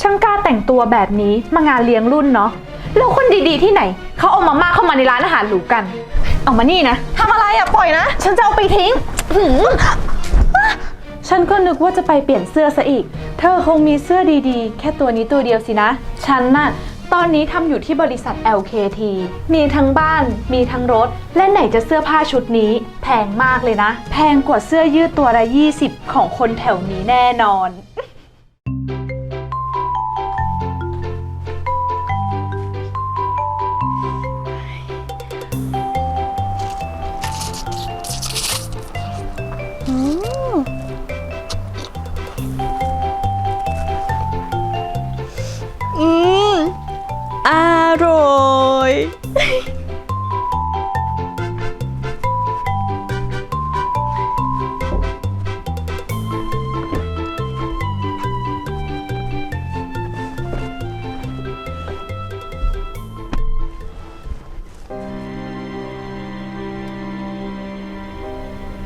ช่างกล้าแต่งตัวแบบนี้มางานเลี้ยงรุ่นเนาะแล้วคนดีๆที่ไหน เขาเอามาม่าเข้ามาในร้านอาหารหรูกัน เอามานี่นะทำอะไรอะปล่อยนะ ฉันจะเอาไปทิ้งหืมฉันก็นึกว่าจะไปเปลี่ยนเสื้อซะอีก เธอคงมีเสื้อดีๆ แค่ตัวนี้ตัวเดียวสินะ ฉันน่ะ ตอนนี้ทำอยู่ที่บริษัท LKT มีทั้งบ้าน มีทั้งรถ และไหนจะเสื้อผ้าชุดนี้ แพงมากเลยนะ แพงกว่าเสื้อยืดตัวละ 20 ของคนแถวนี้แน่นอน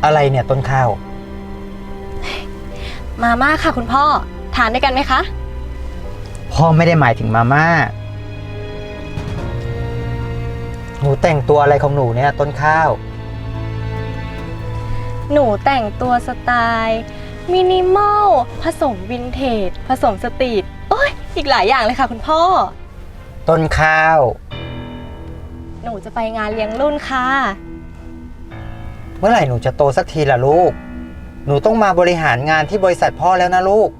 อะไรเนี่ยต้นข้าว มาม่าค่ะคุณพ่อ ทานด้วยกันไหมคะ พ่อไม่ได้หมายถึงมาม่า หนูแต่งตัวอะไรของหนูเนี่ยต้นข้าว หนูแต่งตัวสไตล์มินิมอลผสมวินเทจ ผสมสตรีทโอ้ยอีกหลายอย่างเลยค่ะคุณพ่อ ต้นข้าว หนูจะไปงานเลี้ยงรุ่นค่ะ เมื่อไหร่หนูจะโตสักทีล่ะลูก หนูต้องมาบริหารงานที่บริษัทพ่อแล้วนะลูก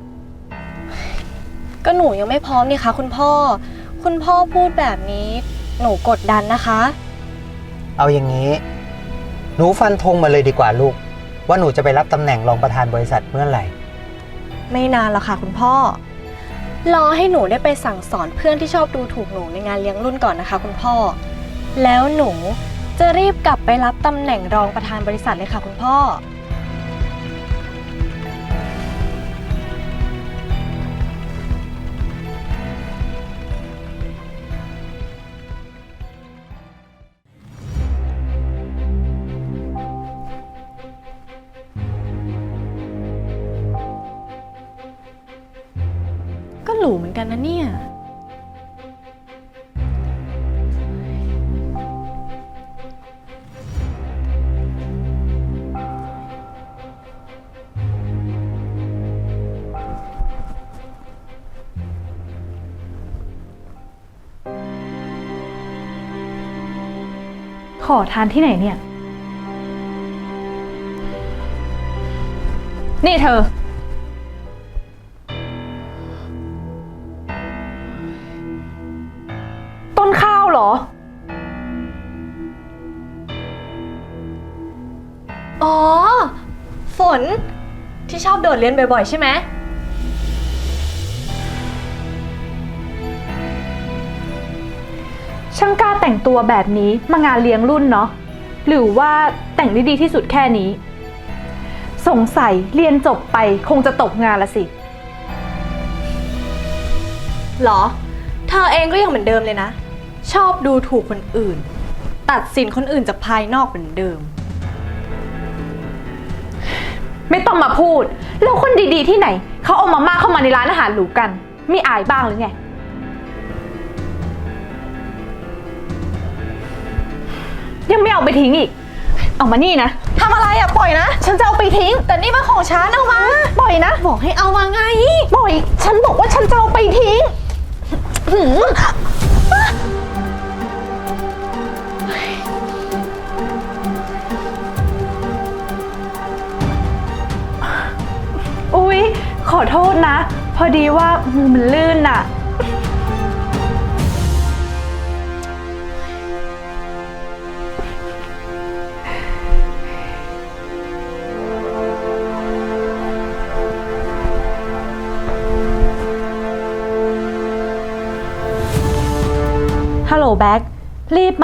ก็หนูยังไม่พร้อมนี่คะคุณพ่อ คุณพ่อพูดแบบนี้ หนูกดดันนะคะ เอาอย่างนี้ หนูฟันธงมาเลยดีกว่าลูก ว่าหนูจะไปรับตำแหน่งรองประธานบริษัทเมื่อไหร่ ไม่นานหรอกค่ะคุณพ่อ รอให้หนูได้ไปสั่งสอนเพื่อนที่ชอบดูถูกหนูในงานเลี้ยงรุ่นก่อนนะคะ คุณพ่อ แล้วหนู จะรีบกลับไปรับตำแหน่งรองประธานบริษัทเลยค่ะคุณพ่อ ก็หรูเหมือนกันนะเนี่ย ขอทานที่ไหนเนี่ย นี่เธอ ต้นข้าวเหรอ อ๋อ ฝนที่ชอบโดดเรียนบ่อยๆ ใช่ไหม ต่งตัวแบบนี้มางานเลี้ยงรุ่นเนาะหรือว่าแต่งได้ดีที่สุดแค่นี้ สงสัยเรียนจบไปคงจะตกงานละสิ หรอ เธอเองก็ยังเหมือนเดิมเลยนะ ชอบดูถูกคนอื่น ตัดสินคนอื่นจากภายนอกเหมือนเดิม ไม่ต้องมาพูด แล้วคนดีๆที่ไหน เขาเอามาม่าเข้ามาในร้านอาหารหรูกันไม่อายบ้างหรือไง ยังไม่เอาไปทิ้งอีก เอามานี่นะ ทำอะไรอะ ปล่อยนะ ฉันจะเอาไปทิ้ง แต่นี่มันของฉันเอามา ปล่อยนะ บอกให้เอามาไง ปล่อย ฉันบอกว่าฉันจะเอาไปทิ้งหืมอุ๊ย ขอโทษนะ พอดีว่ามือมันลื่นน่ะ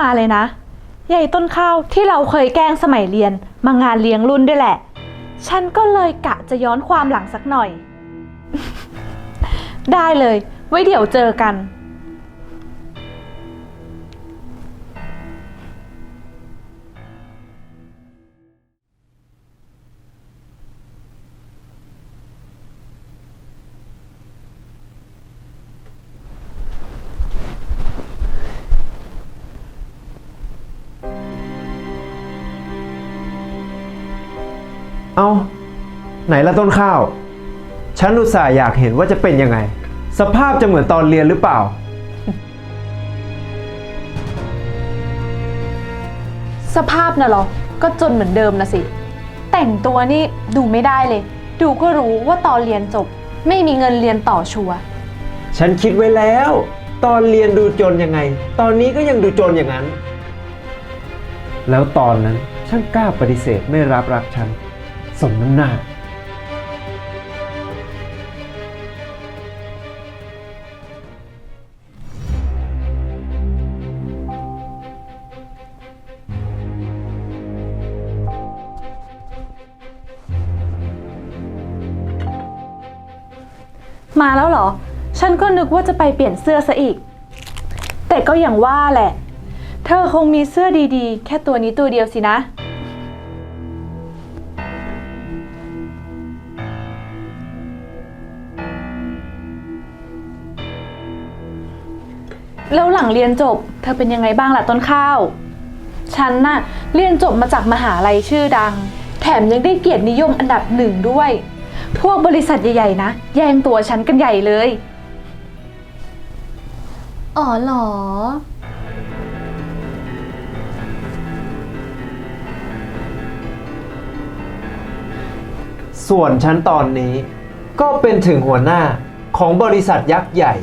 มาเลยนะใหญ่ต้นข้าวที่เราเคยแกล้งสมัยเรียนมางานเลี้ยงรุ่นด้วยแหละ ฉันก็เลยกะจะย้อนความหลังสักหน่อย ได้เลย ไว้เดี๋ยวเจอกัน เอาไหนละต้นข้าว ฉันอุตส่าห์อยากเห็นว่าจะเป็นยังไง สภาพจะเหมือนตอนเรียนหรือเปล่า สภาพน่ะเหรอ ก็จนเหมือนเดิมนะสิ แต่งตัวนี่ดูไม่ได้เลย ดูก็รู้ว่าตอนเรียนจบ ไม่มีเงินเรียนต่อชัวร์ฉันคิดไว้แล้ว ตอนเรียนดูจนยังไง ตอนนี้ก็ยังดูจนอย่างนั้น แล้วตอนนั้นช่างกล้าปฏิเสธไม่รับรักฉัน สมน้ำหน้า มาแล้วเหรอ ฉันก็นึกว่าจะไปเปลี่ยนเสื้อซะอีก แต่ก็อย่างว่าแหละ เธอคงมีเสื้อดีๆ แค่ตัวนี้ตัวเดียวสินะ แล้วหลังเรียนจบ เธอเป็นยังไงบ้างล่ะต้นข้าว ฉันน่ะเรียนจบมาจากมหาลัยชื่อดัง แถมยังได้เกียรตินิยมอันดับหนึ่งด้วย พวกบริษัทใหญ่ๆนะ แย่งตัวฉันกันใหญ่เลย อ๋อเหรอ ส่วนฉันตอนนี้ ก็เป็นถึงหัวหน้าของบริษัทยักษ์ใหญ่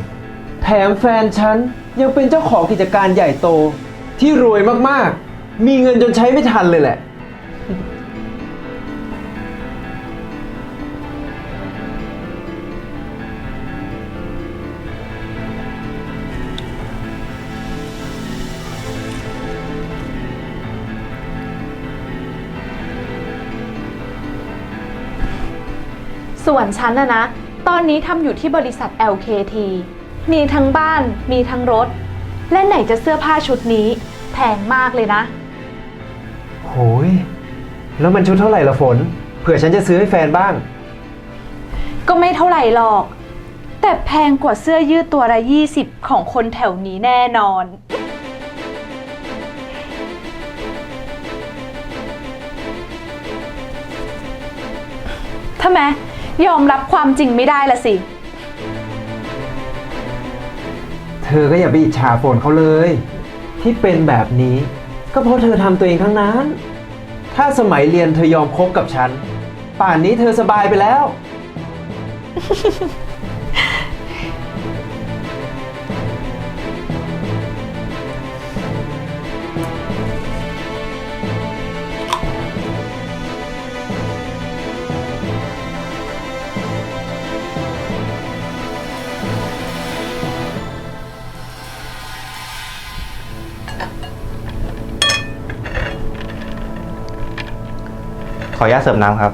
แถมแฟนฉัน ยังเป็นเจ้าของกิจการใหญ่โตที่รวยมากๆ มีเงินจนใช้ไม่ทันเลยแหละ ส่วนฉันนะนะ ตอนนี้ทำอยู่ที่บริษัท LKT มีทั้งบ้าน มีทั้งรถ และไหนจะเสื้อผ้าชุดนี้ แพงมากเลยนะ โหย แล้วมันชุดเท่าไหร่ละฝน เผื่อฉันจะซื้อให้แฟนบ้าง ก็ไม่เท่าไหร่หรอก แต่แพงกว่าเสื้อยืดตัวละ20 ของคนแถวนี้แน่นอนทำไมยอมรับความจริงไม่ได้ละสิ ธอก็อย่าไปอิจฉาฝนเขาเลย ที่เป็นแบบนี้ ก็เพราะเธอทำตัวเองทั้งนั้น ถ้าสมัยเรียนเธอยอมคบกับฉัน ป่านนี้เธอสบายไปแล้ว ออนุญาตเสิร์ฟน้ำครับ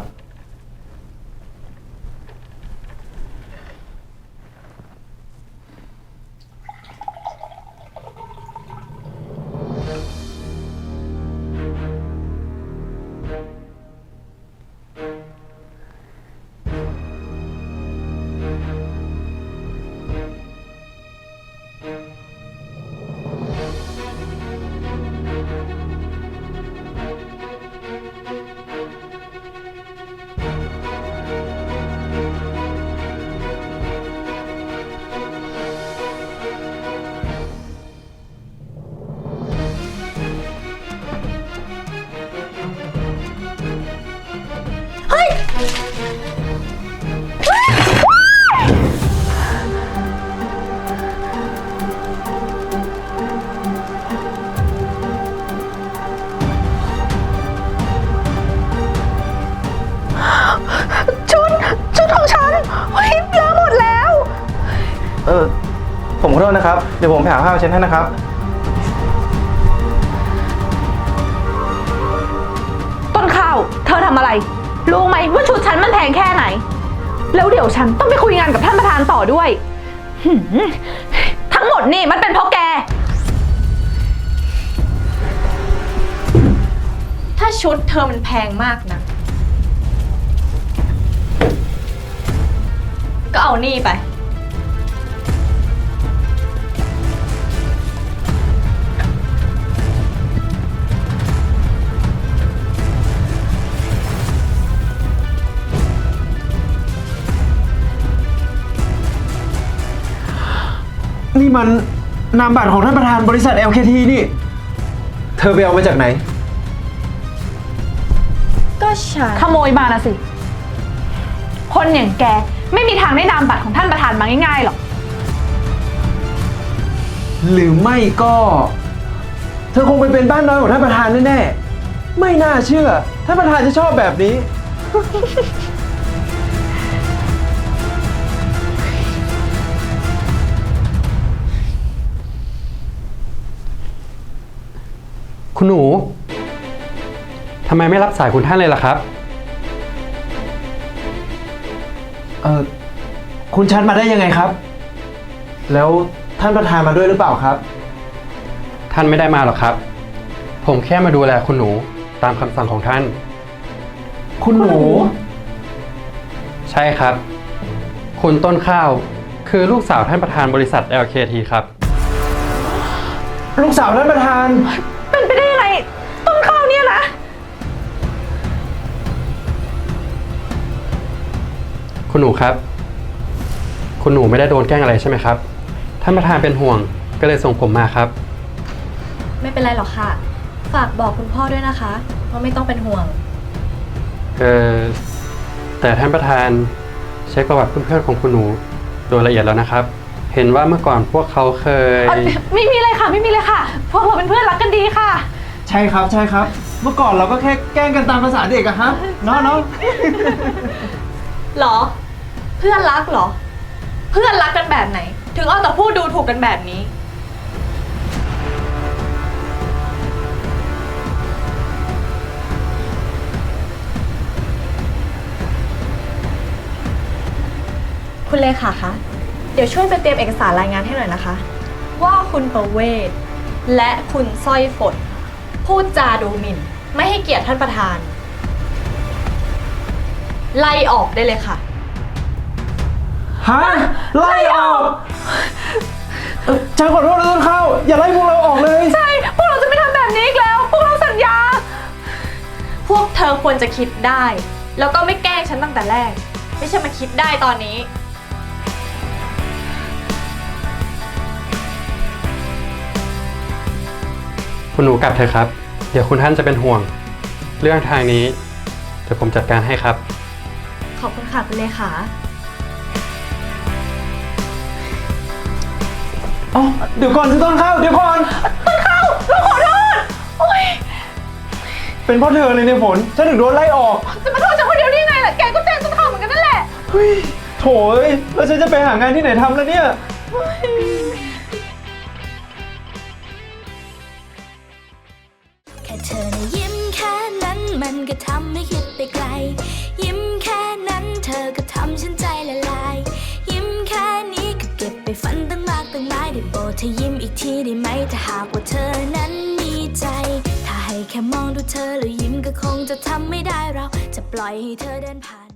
เออ ผมขอโทษนะครับ เดี๋ยวผมไปหาผ้ามาเช็ดให้นะครับ ต้นข้าว เธอทำอะไร รู้ไหมว่าชุดฉันมันแพงแค่ไหน แล้วเดี๋ยวฉันต้องไปคุยงานกับท่านประธานต่อด้วยหืมทั้งหมดนี่มันเป็นเพราะแก ถ้าชุดเธอมันแพงมากนะ ก็เอานี่ไป นี่มันนามบัตรของท่านประธานบริษัท LKT นี่ เธอไปเอามาจากไหน ก็ฉันขโมยมานะสิ คนอย่างแกไม่มีทางได้นามบัตรของท่านประธานมาง่ายๆหรอก หรือไม่ก็ เธอคงไปเป็นบ้านน้อยของท่านประธานแน่ๆ ไม่น่าเชื่อ ท่านประธานจะชอบแบบนี้ คุณหนูทำไมไม่รับสายคุณท่านเลยล่ะครับ เออคุณชัดมาได้ยังไงครับ แล้วท่านประธานมาด้วยหรือเปล่าครับ ท่านไม่ได้มาหรอกครับ ผมแค่มาดูแลคุณหนูตามคำสั่งของท่าน คุณหนู ใช่ครับ คุณต้นข้าว คือลูกสาวท่านประธานบริษัท LKT ครับ ลูกสาวท่านประธาน คุณหนูครับ คุณหนูไม่ได้โดนแกล้งอะไรใช่ไหมครับท่านประธานเป็นห่วงก็เลยส่งผมมาครับ ไม่เป็นไรหรอกค่ะ ฝากบอกคุณพ่อด้วยนะคะว่าไม่ต้องเป็นห่วง เออแต่ท่านประธานเช็คประวัติเพื่อนๆของคุณหนูโดยละเอียดแล้วนะครับ เห็นว่าเมื่อก่อนพวกเขาเคย เอ่อไม่มีเลยค่ะ ไม่มีเลยค่ะ พวกเราเป็นเพื่อนรักกันดีค่ะ ใช่ครับใช่ครับ เมื่อก่อนเราก็แค่แกล้งกันตามภาษาเด็กอะครับเนาะเนาะ หรอ เพื่อนรักเหรอ เพื่อนรักกันแบบไหน ถึงเอาแต่พูดดูถูกกันแบบนี้ คุณเลขาคะเดี๋ยวช่วยไปเตรียมเอกสารรายงานให้หน่อยนะคะ ว่าคุณประเวศและคุณสร้อยฝนพูดจาดูหมิ่น ไม่ให้เกียรติท่านประธาน ไล่ออกได้เลยค่ะ ฮะไล่ออกเอ่อฉันขอโทษนะต้นข้าว อย่าไล่พวกเราออกเลย ใช่ พวกเราจะไม่ทำแบบนี้อีกแล้ว พวกเราสัญญา พวกเธอควรจะคิดได้ แล้วก็ไม่แกล้งฉันตั้งแต่แรก ไม่ใช่มาคิดได้ตอนนี้ คุณหนูกลับเถอะครับ เดี๋ยวคุณท่านจะเป็นห่วง เรื่องทางนี้เดี๋ยวผมจัดการให้ครับ ขอบคุณค่ะคุณเลขา อ๋อเดี๋ยวก่อนสิต้นข้าวเดี๋ยวก่อน ต้นข้าวเราขอโทษเป็นเพราะเธอเลยเนี่ยฝนฉันถึงโดนไล่ออก จะมาโทษฉันคนเดียวได้ยังไงล่ะ แกก็แจ้งต้นข้าวเหมือนกันนั่นแหละเฮ้ยโถยแล้วฉันจะไปหางานที่ไหนทำแล้วเนี่ยแค่เธอนะยิ้มแค่นั้นมันก็ทำให้คิด องดูเธอแล้วยิ้มก็คงจะทำไม่ได้เราจะปล่อยให้เธอเดินผ่าน